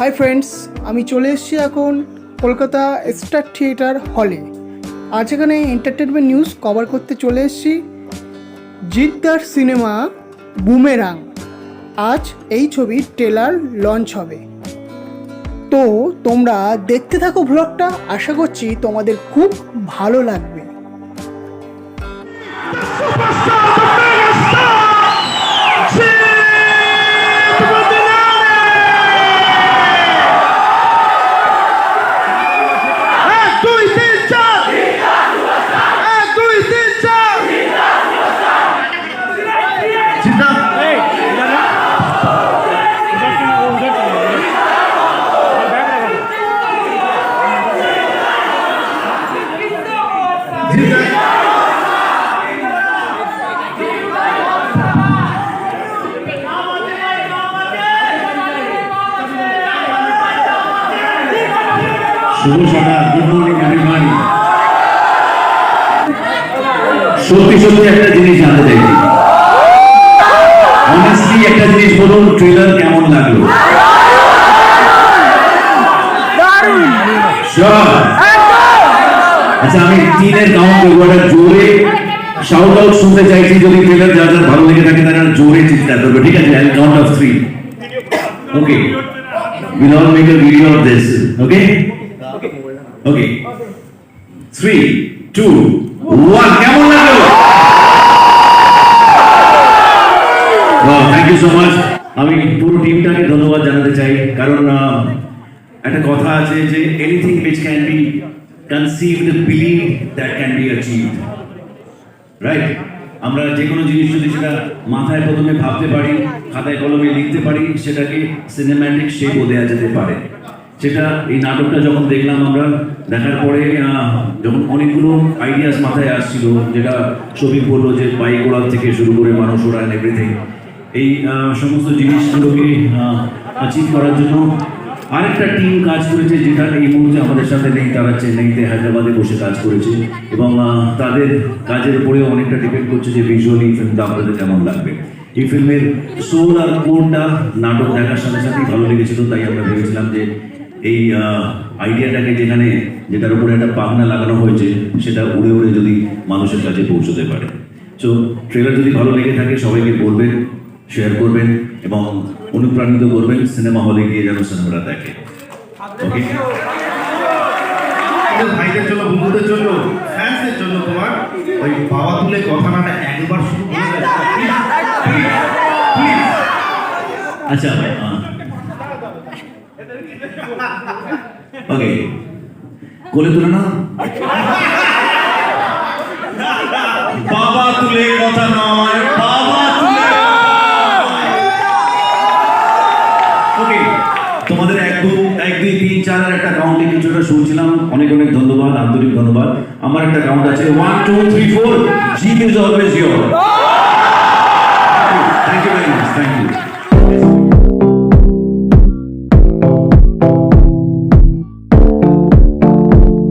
Hi friends আমি চলে এসেছি এখন কলকাতা স্টার থিয়েটার হলে আজ এখানে এন্টারটেনমেন্ট নিউজ কভার করতে চলে এসেছি। জিদ্দার সিনেমা বুমেরাং আজ এই ছবির ট্রেলার লঞ্চ হবে। তো তোমরা দেখতে থাকো ব্লগটা আশা করছি তোমাদের খুব ভালো লাগবে। সত্যি সত্যি একটা জিনিস জানতে চাইছি অনেস্টলি একটা জিনিস বলুন ট্রেলার কেমন লাগল? আচ্ছা আমি কাউন্ট করব একটা জোরে শাউট আউট শুনতে চাইছি যদি ট্রেলার যা যা ভালো লেগে থাকে তারা জোরে চিৎকার করবে। ঠিক আছে I count of three okay we'll all make a video of this okay? Okay. Three, two, one. কেমন লাগল thank you so much. আমি পুরো টিমটাকে ধন্যবাদ জানাতে চাই কারণ একটা কথা আছে যে anything which can be conceived believed that can be achieved right আমরা যে কোনো জিনিস যদি সেটা মাথায় প্রথমে ভাবতে পারি খাতায় কলমে লিখতে পারি সেটাকে সিনেম্যাটিক শেপও দেওয়া যেতে পারে সেটা এই নাটকটা যখন দেখলাম আমরা, দেখার পরে যখন অনেকগুলো আইডিয়াস মাথায় আসছিল, যেটা ছবি বলল যে বাইক ওড়ার থেকে শুরু করে মানুষ ওড়ান এভরিথিং এই সমস্ত জিনিসগুলোকে অ্যাচিভ করার জন্য আরেকটা টিম কাজ করেছে যেটা এই মুহূর্তে আমাদের সাথে নেই, তারা চেন্নাইতে হায়দ্রাবাদে বসে কাজ করেছে এবং তাদের কাজের উপরেও অনেকটা ডিপেন্ড করছে যে ভিজুয়ালি ফিল্মটা আপনাদের কেমন লাগবে। এই ফিল্মের সোল আর কোনটা নাটক দেখার সাথে সাথেই ভালো লেগেছিল, তাই আমরা ভেবেছিলাম যে এই আইডিয়াটাকে যেখানে যেটার উপরে একটা পাখনা লাগানো হয়েছে সেটা উড়ে উড়ে যদি মানুষের কাছে পৌঁছতে পারে। সো ট্রেলার যদি ভালো লেগে থাকে সবাইকে বলবেন শেয়ার করবেন এবং অনুপ্রাণিত করবেন সিনেমা হলে গিয়ে যেন সিনেমাটা দেখে। ওকে ভাইদের জন্য বন্ধুদের জন্য ফ্যান্সদের জন্য তোমার ওই বাবা তুলে কথাটা একবার শুরু। আচ্ছা ওকে কোলে তুলে না বাবা তুলে কথা নয়, বাবা তুলে ওকে তোমাদের এক দু, এক, দুই, তিন, চার একটা অ্যাকাউন্টে কিছুটা শুনছিলাম। অনেক অনেক ধন্যবাদ, আন্তরিক ধন্যবাদ। আমার একটা অ্যাকাউন্ট আছে। One two three four zip is always your thank you very much thank you